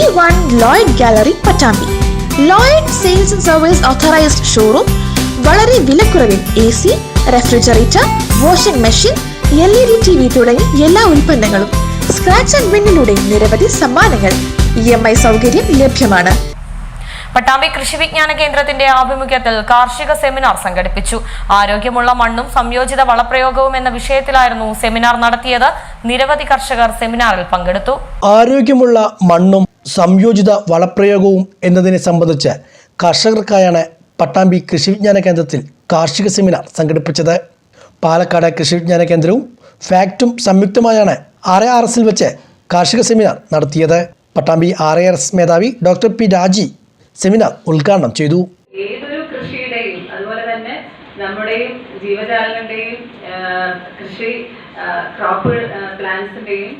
B one Lloyd gallery Pattambi Lloyd sales and service authorised showroom വളരെ വിലക്കുറവിൽ A C refrigerator washing machine L E D T V തുടങ്ങി എല്ലാ ഉൽപ്പന്നങ്ങളും scratch and വിന്നിലൂടെ നിരവധി സമ്മാനങ്ങൾ E M I സൗകര്യം ലഭ്യമാണ്. പട്ടാമ്പി കൃഷി വിജ്ഞാന കേന്ദ്രത്തിന്റെ ആഭിമുഖ്യത്തിൽ കാർഷിക സെമിനാർ സംഘടിപ്പിച്ചു. ആരോഗ്യമുള്ള മണ്ണും സംയോജിത വളപ്രയോഗവും എന്ന വിഷയത്തിലായിരുന്നു സെമിനാർ നടത്തിയത്. നിരവധി കർഷകർ സെമിനാറിൽ പങ്കെടുത്തു. ആരോഗ്യമുള്ള മണ്ണും സംയോജിത വളപ്രയോഗവും എന്നതിനെ സംബന്ധിച്ച് കർഷകർക്കായാണ് പട്ടാമ്പി കൃഷി വിജ്ഞാന കേന്ദ്രത്തിൽ കാർഷിക സെമിനാർ സംഘടിപ്പിച്ചത്. പാലക്കാട് കൃഷി വിജ്ഞാന കേന്ദ്രവും ഫാക്ടും സംയുക്തമായാണ് ആർ ആർ എസിൽ വെച്ച് കാർഷിക സെമിനാർ നടത്തിയത്. പട്ടാമ്പി ആർ ആർ എസ് മേധാവി ഡോക്ടർ പി രാജി സെമിനാർ ഉദ്ഘാടനം ചെയ്തു. ഏതൊരു കൃഷിയുടെയും അതുപോലെ തന്നെ നമ്മുടെയും ജീവജാലങ്ങളുടെയും കൃഷി ക്രോപ്പ് പ്ലാന്റ്സിന്റെയും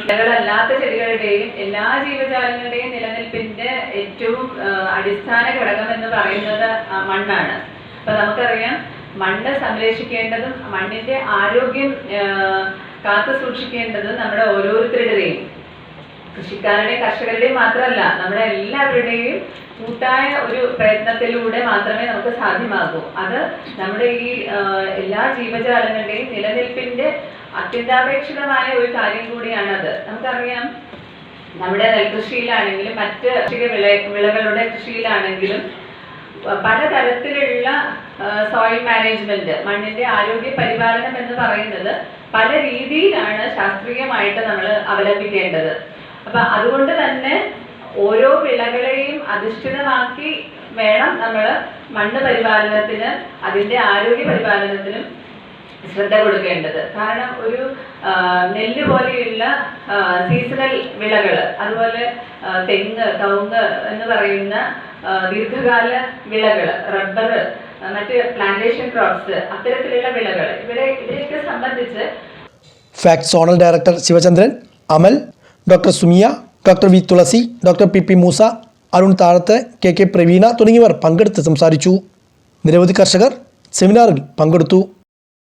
വിളകളല്ലാത്ത ചെടികളുടെയും എല്ലാ ജീവജാലങ്ങളുടെയും നിലനിൽപ്പിന്റെ ഏറ്റവും അടിസ്ഥാന ഘടകം എന്ന് പറയുന്നത് മണ്ണാണ്. അപ്പൊ നമുക്കറിയാം മണ്ണ് സംരക്ഷിക്കേണ്ടതും മണ്ണിന്റെ ആരോഗ്യം കാത്തു സൂക്ഷിക്കേണ്ടതും നമ്മുടെ ഓരോരുത്തരുടെയും കൃഷിക്കാരുടെയും കർഷകരുടെയും മാത്രമല്ല നമ്മുടെ എല്ലാവരുടെയും കൂട്ടായ ഒരു പ്രയത്നത്തിലൂടെ മാത്രമേ നമുക്ക് സാധ്യമാകൂ. അത് നമ്മുടെ ഈ എല്ലാ ജീവജാലങ്ങളുടെയും നിലനിൽപ്പിന്റെ അത്യന്താപേക്ഷിതമായ ഒരു കാര്യം കൂടിയാണത്. നമുക്കറിയാം നമ്മുടെ നെൽകൃഷിയിലാണെങ്കിലും മറ്റ് കാർഷിക വിള വിളകളുടെ കൃഷിയിലാണെങ്കിലും പലതരത്തിലുള്ള സോയിൽ മാനേജ്മെന്റ് മണ്ണിന്റെ ആരോഗ്യ പരിപാലനം എന്ന് പറയുന്നത് പല രീതിയിലാണ് ശാസ്ത്രീയമായിട്ട് നമ്മൾ അവലംബിക്കേണ്ടത്. അപ്പൊ അതുകൊണ്ട് തന്നെ ഓരോ വിളകളെയും അധിഷ്ഠിതമാക്കി വേണം നമ്മൾ മണ്ണ് പരിപാലനത്തിന് അതിന്റെ ആരോഗ്യ പരിപാലനത്തിനും ശ്രദ്ധ കൊടുക്കേണ്ടത്. കാരണം ഒരു നെല്ല് പോലെയുള്ള സീസണൽ വിളകൾ അതുപോലെ തെങ്ങ് കവുങ്ങ് എന്ന് പറയുന്ന ദീർഘകാല വിളകൾ റബ്ബർ മറ്റ് പ്ലാന്റേഷൻ ക്രോപ്സ് അത്തരത്തിലുള്ള വിളകൾ ഇവരെ ഇവരെയൊക്കെ സംബന്ധിച്ച് FACT zonal director Sivachandran Amal doctor Sumiya doctor V Thulasi doctor P P Moosa Arun Thazhath K K Praveena തുടങ്ങിയവർ പങ്കെടുത്ത് സംസാരിച്ചു. നിരവധി കർഷകർ സെമിനാറിൽ പങ്കെടുത്തു.